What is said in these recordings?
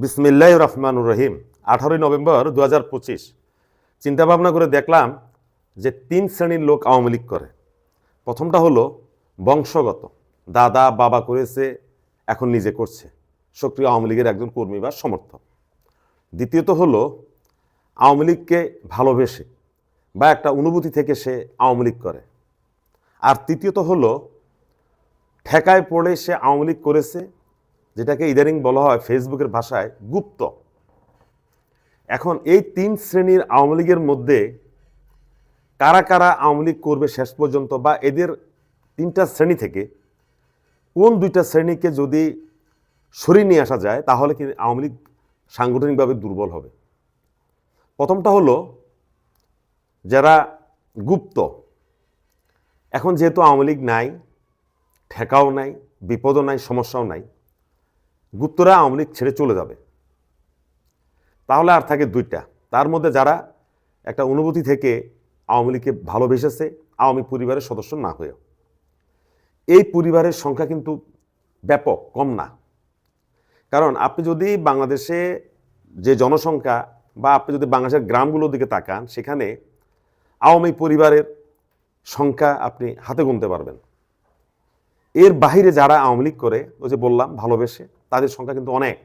বিসমিল্লাহ রহমানুর রহিম। আঠারোই নভেম্বর দু হাজার পঁচিশ। চিন্তাভাবনা করে দেখলাম যে তিন শ্রেণির লোক আওয়ামী লীগ করে। প্রথমটা হলো বংশগত। দাদা, বাবা করেছে, এখন নিজে করছে। সক্রিয় আওয়ামী লীগের একজন কর্মী বা সমর্থক। দ্বিতীয়ত হলো আওয়ামী লীগকে ভালোবেসে বা একটা অনুভূতি থেকে সে আওয়ামী লীগ করে। আর তৃতীয়ত হলো ঠেকায় পড়ে সে আওয়ামী লীগ করেছে যেটাকে ইদানিং বলা হয় ফেসবুকের ভাষায় গুপ্ত। এখন এই তিন শ্রেণির আওয়ামী লীগের মধ্যে কারা কারা আওয়ামী লীগ করবে শেষ পর্যন্ত বা এদের তিনটা শ্রেণি থেকে কোন দুইটা শ্রেণীকে যদি সরিয়ে নিয়ে আসা যায়, তাহলে কি আওয়ামী লীগ সাংগঠনিকভাবে দুর্বল হবে? প্রথমটা হলো যারা গুপ্ত, এখন যেহেতু আওয়ামী লীগ নাই, ঠেকাও নাই, বিপদও নাই, সমস্যাও নাই গুপ্তরা আওয়ামী লীগ ছেড়ে চলে যাবে। তাহলে আর থাকে দুইটা। তার মধ্যে যারা একটা অনুভূতি থেকে আওয়ামী লীগকে ভালোবেসেছে, আওয়ামী পরিবারের সদস্য না হয়েও। এই পরিবারের সংখ্যা কিন্তু ব্যাপক, কম না। কারণ আপনি যদি বাংলাদেশে যে জনসংখ্যা বা আপনি যদি বাংলাদেশের গ্রামগুলোর দিকে তাকান, সেখানে আওয়ামী পরিবারের সংখ্যা আপনি হাতে গুনতে পারবেন। এর বাহিরে যারা আওয়ামী লীগ করে, ওই যে বললাম, ভালোবেসে তাদের সংখ্যা কিন্তু অনেক।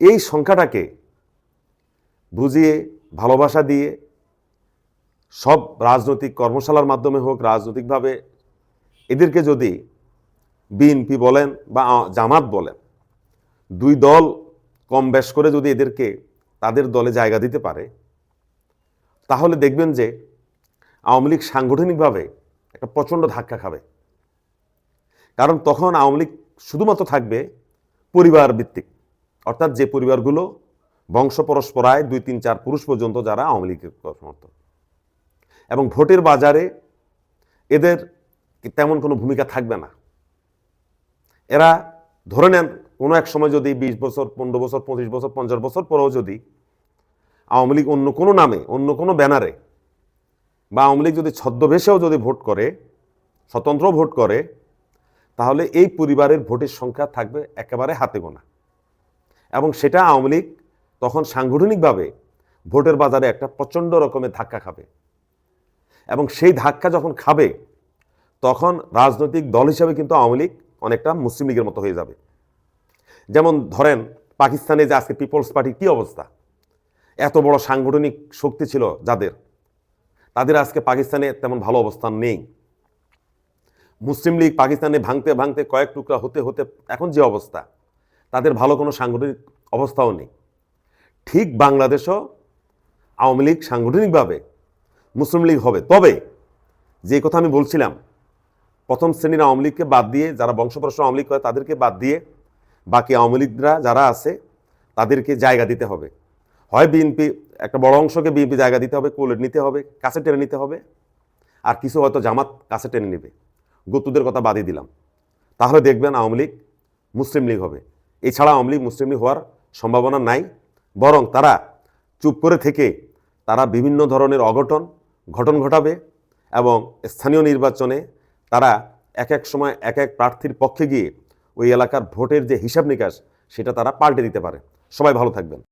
এই সংখ্যাটাকে বুঝিয়ে, ভালোবাসা দিয়ে, সব রাজনৈতিক কর্মশালার মাধ্যমে হোক, রাজনৈতিকভাবে এদেরকে যদি বিএনপি বলেন বা জামাত বলেন, দুই দল কম বেশ করে যদি এদেরকে তাদের দলে জায়গা দিতে পারে, তাহলে দেখবেন যে আওয়ামী লীগ সাংগঠনিকভাবে একটা প্রচণ্ড ধাক্কা খাবে। কারণ তখন আওয়ামী লীগ শুধুমাত্র থাকবে পরিবার ভিত্তিক। অর্থাৎ যে পরিবারগুলো বংশ পরস্পরায় দুই, তিন, চার পুরুষ পর্যন্ত যারা আওয়ামী লীগের সমর্থক। এবং ভোটের বাজারে এদের তেমন কোনো ভূমিকা থাকবে না। এরা ধরে নেন কোনো এক সময় যদি বিশ বছর, পনেরো বছর, পঁচিশ বছর, পঞ্চাশ বছর পরেও যদি আওয়ামী লীগ অন্য কোনো নামে, অন্য কোনো ব্যানারে বা আওয়ামী লীগ যদি ছদ্মবেশেও যদি ভোট করে স্বতন্ত্র ভোট করে তাহলে এই পরিবারের ভোটের সংখ্যা থাকবে একেবারে হাতে গোনা। এবং সেটা আওয়ামী লীগ তখন সাংগঠনিকভাবে ভোটের বাজারে একটা প্রচণ্ড রকমের ধাক্কা খাবে। এবং সেই ধাক্কা যখন খাবে, তখন রাজনৈতিক দল হিসাবে কিন্তু আওয়ামী লীগ অনেকটা মুসলিম লীগের মতো হয়ে যাবে। যেমন ধরেন পাকিস্তানে যে আজকে পিপলস পার্টির কী অবস্থা? এত বড় সাংগঠনিক শক্তি ছিল যাদের। তাদের আজকে পাকিস্তানে তেমন ভালো অবস্থান নেই। মুসলিম লীগ পাকিস্তানে ভাঙতে ভাঙতে কয়েক টুকরা হতে হতে এখন যে অবস্থা, তাদের ভালো কোনো সাংগঠনিক অবস্থাও নেই। ঠিক বাংলাদেশও আওয়ামী লীগ সাংগঠনিকভাবে মুসলিম লীগ হবে। তবে যে কথা আমি বলছিলাম, প্রথম শ্রেণির আওয়ামী লীগকে বাদ দিয়ে যারা বংশপরশ আওয়ামী লীগ করে তাদেরকে বাদ দিয়ে বাকি আওয়ামী লীগরা যারা আছে, তাদেরকে জায়গা দিতে হবে। হয় বিএনপি, একটা বড় অংশকে বিএনপি জায়গা দিতে হবে কোলেট নিতে হবে, কাছে টেনে নিতে হবে, আর কিছু হয়তো জামাত কাছে টেনে নেবে। গুপ্তদের কথা বাদই দিলাম। তাহলে দেখবেন আওয়ামী লীগ মুসলিম লীগ হবে। এছাড়া আওয়ামী লীগ মুসলিম লীগ হওয়ার সম্ভাবনা নাই, বরং তারা চুপ করে থেকে তারা বিভিন্ন ধরনের অঘটন, ঘটন ঘটাবে এবং স্থানীয় নির্বাচনে তারা এক এক সময় এক এক প্রার্থীর পক্ষে গিয়ে ওই এলাকার ভোটের যে হিসাব নিকাশ, সেটা তারা পাল্টে দিতে পারে। সবাই ভালো থাকবেন।